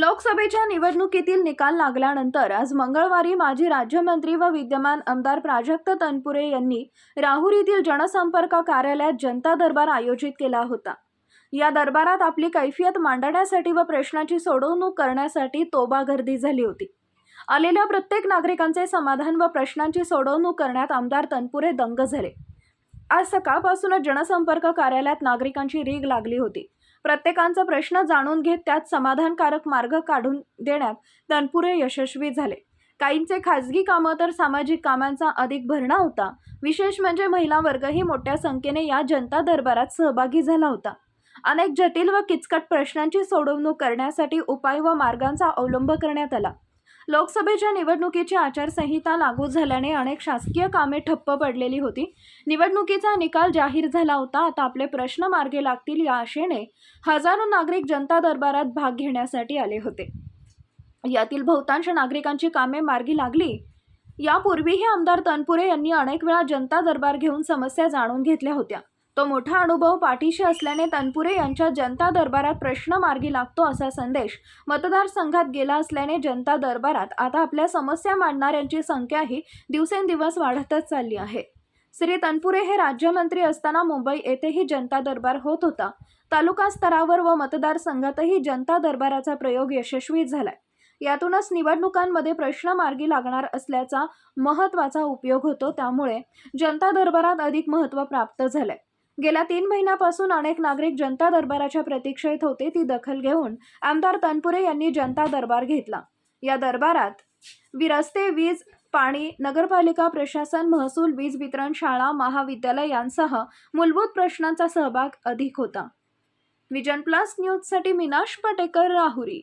लोकसभेच्या निवडणुकीतील निकाल लागल्यानंतर आज मंगळवारी माजी राज्यमंत्री व विद्यमान आमदार प्राजक्त तनपुरे यांनी राहुर येथील जनसंपर्क कार्यालयात जनता दरबार आयोजित केला होता. या दरबारात आपली कैफियत मांडण्यासाठी व प्रश्नाची सोडवणूक करण्यासाठी तोबा गर्दी झाली होती. आलेल्या प्रत्येक नागरिकांचे समाधान व प्रश्नांची सोडवणूक करण्यात आमदार तनपुरे दंग झाले. आज सकाळपासूनच जनसंपर्क कार्यालयात नागरिकांची रीग लागली होती. प्रत्येकांचा प्रश्न जाणून घेत त्यात समाधानकारक मार्ग काढून देण्यात तनपुरे यशस्वी झाले. काहींचे खाजगी कामं तर सामाजिक कामांचा अधिक भरणा होता. विशेष म्हणजे महिला वर्गही मोठ्या संख्येने या जनता दरबारात सहभागी झाला होता. अनेक जटिल व किचकट प्रश्नांची सोडवणूक करण्यासाठी उपाय व मार्गांचा अवलंब करण्यात आला. लोकसभेच्या निवडणुकीची आचारसंहिता लागू झाल्याने अनेक शासकीय कामे ठप्प पडलेली होती. निवडणुकीचा निकाल जाहीर झाला होता. आता आपले प्रश्न मार्गे लागतील या आशेने हजारो नागरिक जनता दरबारात भाग घेण्यासाठी आले होते. यातील बहुतांश नागरिकांची कामे मार्गी लागली. यापूर्वीही आमदार तनपुरे यांनी अनेक वेळा जनता दरबार घेऊन समस्या जाणून घेतल्या होत्या. तो मोठा अनुभव पाठीशी असल्याने तनपुरे यांच्या जनता दरबारात प्रश्न मार्गी लागतो असा संदेश मतदारसंघात गेला असल्याने जनता दरबारात आता आपल्या समस्या मांडणाऱ्यांची संख्याही दिवसेंदिवस वाढतच चालली आहे. श्री तनपुरे हे राज्यमंत्री असताना मुंबई येथेही जनता दरबार होत होता. तालुका स्तरावर व मतदारसंघातही जनता दरबाराचा प्रयोग यशस्वी झालाय. यातूनच निवडणुकांमध्ये प्रश्न मार्गी लागणार असल्याचा महत्त्वाचा उपयोग होतो. त्यामुळे जनता दरबारात अधिक महत्त्व प्राप्त झालंय. गेल्या तीन महिन्यापासून अनेक नागरिक जनता दरबाराच्या प्रतीक्षेत होते ती दखल घेऊन आमदार तनपुरे यांनी जनता दरबार घेतला. या दरबारात रस्ते वीज पाणी नगरपालिका प्रशासन महसूल वीज वितरण शाळा महाविद्यालय यांसह मूलभूत प्रश्नांचा सहभाग अधिक होता. विजन प्लस न्यूजसाठी मीनाश पटेकर राहुरी.